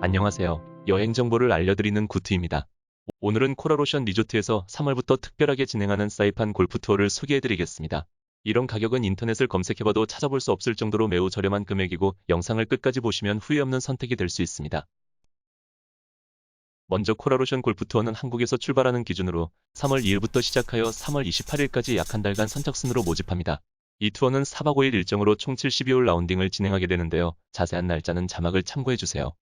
안녕하세요. 여행 정보를 알려드리는 구트입니다. 오늘은 코라로션 리조트에서 3월부터 특별하게 진행하는 사이판 골프 투어를 소개해드리겠습니다. 이런 가격은 인터넷을 검색해봐도 찾아볼 수 없을 정도로 매우 저렴한 금액이고 영상을 끝까지 보시면 후회 없는 선택이 될 수 있습니다. 먼저 코라로션 골프 투어는 한국에서 출발하는 기준으로 3월 2일부터 시작하여 3월 28일까지 약 한 달간 선착순으로 모집합니다. 이 투어는 4박 5일 일정으로 총 72홀 라운딩을 진행하게 되는데요. 자세한 날짜는 자막을 참고해주세요.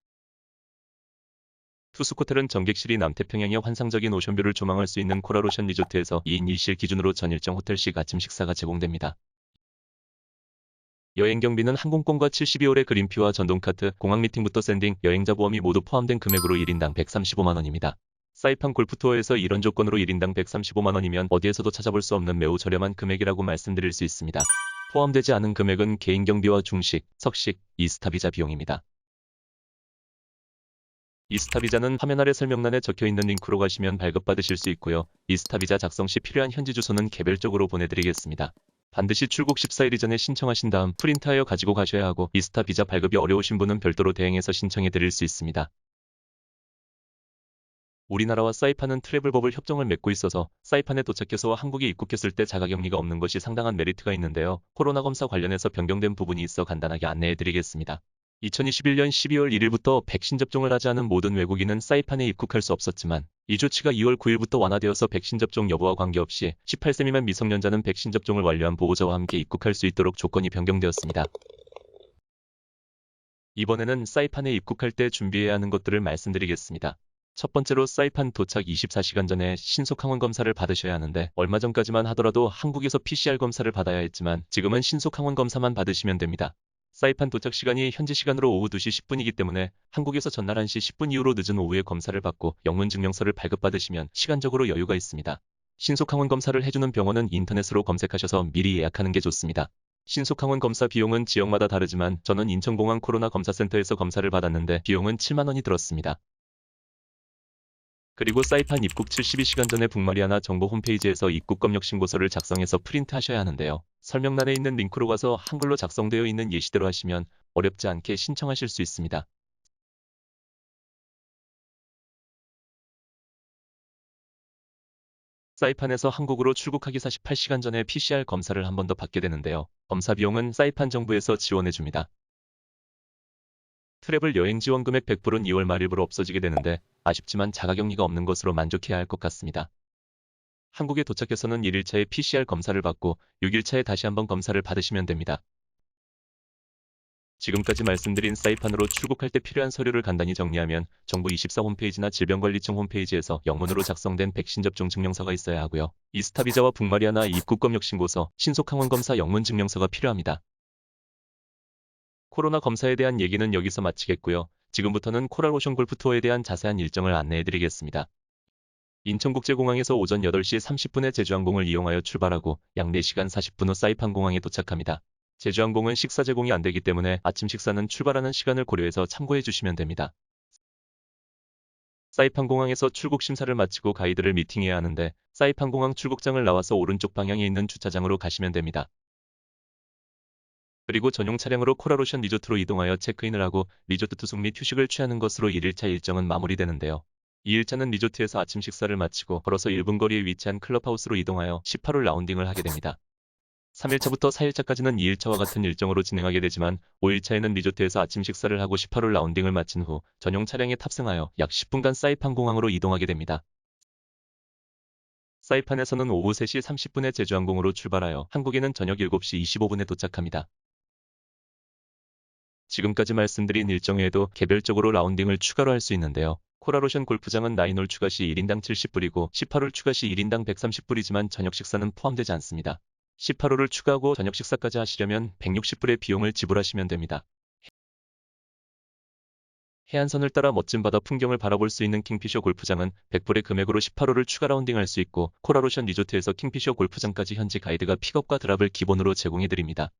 투스코텔은 전객실이 남태평양의 환상적인 오션뷰를 조망할 수 있는 코라로션 리조트에서 2인 1실 기준으로 전 일정 호텔식 아침 식사가 제공됩니다. 여행 경비는 항공권과 72홀의 그린피와 전동카트, 공항 미팅부터 샌딩, 여행자 보험이 모두 포함된 금액으로 1인당 135만원입니다. 사이판 골프투어에서 이런 조건으로 1인당 135만원이면 어디에서도 찾아볼 수 없는 매우 저렴한 금액이라고 말씀드릴 수 있습니다. 포함되지 않은 금액은 개인 경비와 중식, 석식, 이스타 비자 비용입니다. 이스타 비자는 화면 아래 설명란에 적혀있는 링크로 가시면 발급받으실 수 있고요. 이스타 비자 작성 시 필요한 현지 주소는 개별적으로 보내드리겠습니다. 반드시 출국 14일 이전에 신청하신 다음 프린트하여 가지고 가셔야 하고 이스타 비자 발급이 어려우신 분은 별도로 대행해서 신청해 드릴 수 있습니다. 우리나라와 사이판은 트래블 버블 협정을 맺고 있어서 사이판에 도착해서 한국에 입국했을 때 자가격리가 없는 것이 상당한 메리트가 있는데요. 코로나 검사 관련해서 변경된 부분이 있어 간단하게 안내해 드리겠습니다. 2021년 12월 1일부터 백신 접종을 하지 않은 모든 외국인은 사이판에 입국할 수 없었지만 이 조치가 2월 9일부터 완화되어서 백신 접종 여부와 관계없이 18세 미만 미성년자는 백신 접종을 완료한 보호자와 함께 입국할 수 있도록 조건이 변경되었습니다. 이번에는 사이판에 입국할 때 준비해야 하는 것들을 말씀드리겠습니다. 첫 번째로 사이판 도착 24시간 전에 신속 항원 검사를 받으셔야 하는데 얼마 전까지만 하더라도 한국에서 PCR 검사를 받아야 했지만 지금은 신속 항원 검사만 받으시면 됩니다. 사이판 도착 시간이 현지 시간으로 오후 2시 10분이기 때문에 한국에서 전날 1시 10분 이후로 늦은 오후에 검사를 받고 영문 증명서를 발급받으시면 시간적으로 여유가 있습니다. 신속항원 검사를 해주는 병원은 인터넷으로 검색하셔서 미리 예약하는 게 좋습니다. 신속항원 검사 비용은 지역마다 다르지만 저는 인천공항 코로나 검사센터에서 검사를 받았는데 비용은 7만원이 들었습니다. 그리고 사이판 입국 72시간 전에 북마리아나 정보 홈페이지에서 입국 검역 신고서를 작성해서 프린트 하셔야 하는데요. 설명란에 있는 링크로 가서 한글로 작성되어 있는 예시대로 하시면 어렵지 않게 신청하실 수 있습니다. 사이판에서 한국으로 출국하기 48시간 전에 PCR 검사를 한 번 더 받게 되는데요. 검사 비용은 사이판 정부에서 지원해줍니다. 트래블 여행 지원 금액 100%는 2월 말일부로 없어지게 되는데 아쉽지만 자가격리가 없는 것으로 만족해야 할 것 같습니다. 한국에 도착해서는 1일차에 PCR 검사를 받고 6일차에 다시 한번 검사를 받으시면 됩니다. 지금까지 말씀드린 사이판으로 출국할 때 필요한 서류를 간단히 정리하면 정부 24 홈페이지나 질병관리청 홈페이지에서 영문으로 작성된 백신 접종 증명서가 있어야 하고요. 이스타 비자와 북마리아나 입국 검역 신고서, 신속 항원 검사 영문 증명서가 필요합니다. 코로나 검사에 대한 얘기는 여기서 마치겠고요. 지금부터는 코랄오션 골프 투어에 대한 자세한 일정을 안내해 드리겠습니다. 인천국제공항에서 오전 8시 30분에 제주항공을 이용하여 출발하고 약 4시간 40분 후 사이판 공항에 도착합니다. 제주항공은 식사 제공이 안 되기 때문에 아침 식사는 출발하는 시간을 고려해서 참고해 주시면 됩니다. 사이판 공항에서 출국 심사를 마치고 가이드를 미팅해야 하는데 사이판 공항 출국장을 나와서 오른쪽 방향에 있는 주차장으로 가시면 됩니다. 그리고 전용 차량으로 코라로션 리조트로 이동하여 체크인을 하고 리조트 투숙 및 휴식을 취하는 것으로 1일차 일정은 마무리되는데요. 2일차는 리조트에서 아침 식사를 마치고 걸어서 1분 거리에 위치한 클럽하우스로 이동하여 18홀 라운딩을 하게 됩니다. 3일차부터 4일차까지는 2일차와 같은 일정으로 진행하게 되지만 5일차에는 리조트에서 아침 식사를 하고 18홀 라운딩을 마친 후 전용 차량에 탑승하여 약 10분간 사이판 공항으로 이동하게 됩니다. 사이판에서는 오후 3시 30분에 제주항공으로 출발하여 한국에는 저녁 7시 25분에 도착합니다. 지금까지 말씀드린 일정 외에도 개별적으로 라운딩을 추가로 할 수 있는데요. 코라로션 골프장은 9홀 추가 시 1인당 70불이고 18홀 추가 시 1인당 130불이지만 저녁 식사는 포함되지 않습니다. 18홀을 추가하고 저녁 식사까지 하시려면 160불의 비용을 지불하시면 됩니다. 해안선을 따라 멋진 바다 풍경을 바라볼 수 있는 킹피셔 골프장은 100불의 금액으로 18홀을 추가 라운딩할 수 있고 코라로션 리조트에서 킹피셔 골프장까지 현지 가이드가 픽업과 드랍을 기본으로 제공해드립니다.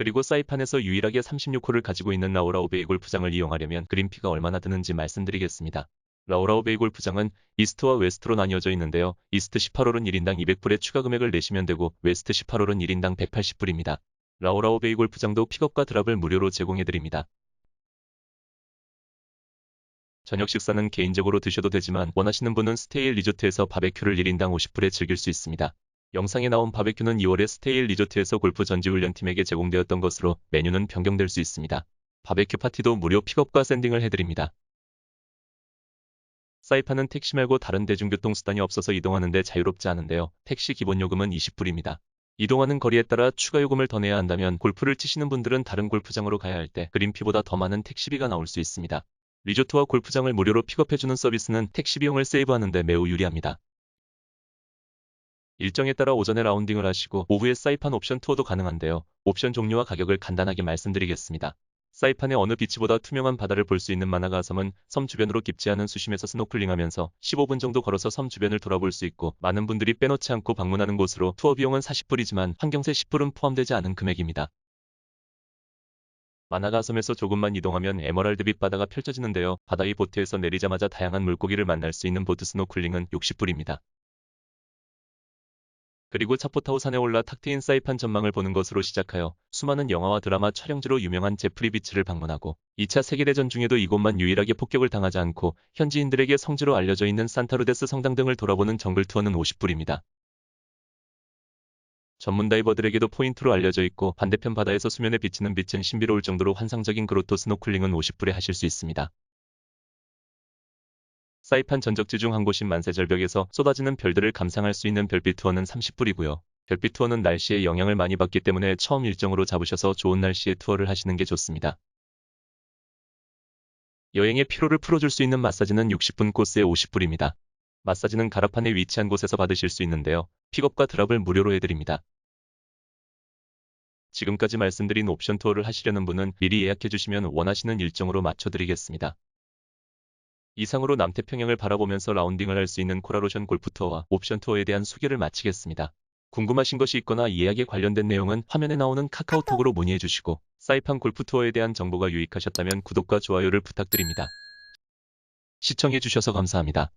그리고 사이판에서 유일하게 36홀을 가지고 있는 라우라 오베이 골프장을 이용하려면 그린피가 얼마나 드는지 말씀드리겠습니다. 라우라 오베이 골프장은 이스트와 웨스트로 나뉘어져 있는데요. 이스트 18홀은 1인당 200불의 추가 금액을 내시면 되고 웨스트 18홀은 1인당 180불입니다. 라우라 오베이 골프장도 픽업과 드랍을 무료로 제공해드립니다. 저녁 식사는 개인적으로 드셔도 되지만 원하시는 분은 스테일 리조트에서 바베큐를 1인당 50불에 즐길 수 있습니다. 영상에 나온 바베큐는 2월에 스테일 리조트에서 골프 전지훈련팀에게 제공되었던 것으로 메뉴는 변경될 수 있습니다. 바베큐 파티도 무료 픽업과 샌딩을 해드립니다. 사이판은 택시 말고 다른 대중교통 수단이 없어서 이동하는데 자유롭지 않은데요. 택시 기본 요금은 20불입니다. 이동하는 거리에 따라 추가 요금을 더 내야 한다면 골프를 치시는 분들은 다른 골프장으로 가야 할 때 그린피보다 더 많은 택시비가 나올 수 있습니다. 리조트와 골프장을 무료로 픽업해주는 서비스는 택시 비용을 세이브하는 데 매우 유리합니다. 일정에 따라 오전에 라운딩을 하시고 오후에 사이판 옵션 투어도 가능한데요. 옵션 종류와 가격을 간단하게 말씀드리겠습니다. 사이판의 어느 비치보다 투명한 바다를 볼 수 있는 마나가 섬은 섬 주변으로 깊지 않은 수심에서 스노클링하면서 15분 정도 걸어서 섬 주변을 돌아볼 수 있고 많은 분들이 빼놓지 않고 방문하는 곳으로 투어 비용은 40불이지만 환경세 10불은 포함되지 않은 금액입니다. 마나가 섬에서 조금만 이동하면 에머랄드 빛 바다가 펼쳐지는데요. 바다 위 보트에서 내리자마자 다양한 물고기를 만날 수 있는 보트 스노클링은 60불입니다. 그리고 차포타우 산에 올라 탁 트인 사이판 전망을 보는 것으로 시작하여 수많은 영화와 드라마 촬영지로 유명한 제프리 비치를 방문하고 2차 세계대전 중에도 이곳만 유일하게 폭격을 당하지 않고 현지인들에게 성지로 알려져 있는 산타루데스 성당 등을 돌아보는 정글 투어는 50불입니다. 전문 다이버들에게도 포인트로 알려져 있고 반대편 바다에서 수면에 비치는 빛은 신비로울 정도로 환상적인 그로토 스노클링은 50불에 하실 수 있습니다. 사이판 전적지 중 한 곳인 만세 절벽에서 쏟아지는 별들을 감상할 수 있는 별빛 투어는 30불이고요. 별빛 투어는 날씨에 영향을 많이 받기 때문에 처음 일정으로 잡으셔서 좋은 날씨에 투어를 하시는 게 좋습니다. 여행의 피로를 풀어줄 수 있는 마사지는 60분 코스에 50불입니다. 마사지는 가라판에 위치한 곳에서 받으실 수 있는데요. 픽업과 드랍을 무료로 해드립니다. 지금까지 말씀드린 옵션 투어를 하시려는 분은 미리 예약해 주시면 원하시는 일정으로 맞춰드리겠습니다. 이상으로 남태평양을 바라보면서 라운딩을 할 수 있는 코라로션 골프 투어와 옵션 투어에 대한 소개를 마치겠습니다. 궁금하신 것이 있거나 예약에 관련된 내용은 화면에 나오는 카카오톡으로 문의해 주시고 사이판 골프 투어에 대한 정보가 유익하셨다면 구독과 좋아요를 부탁드립니다. 시청해 주셔서 감사합니다.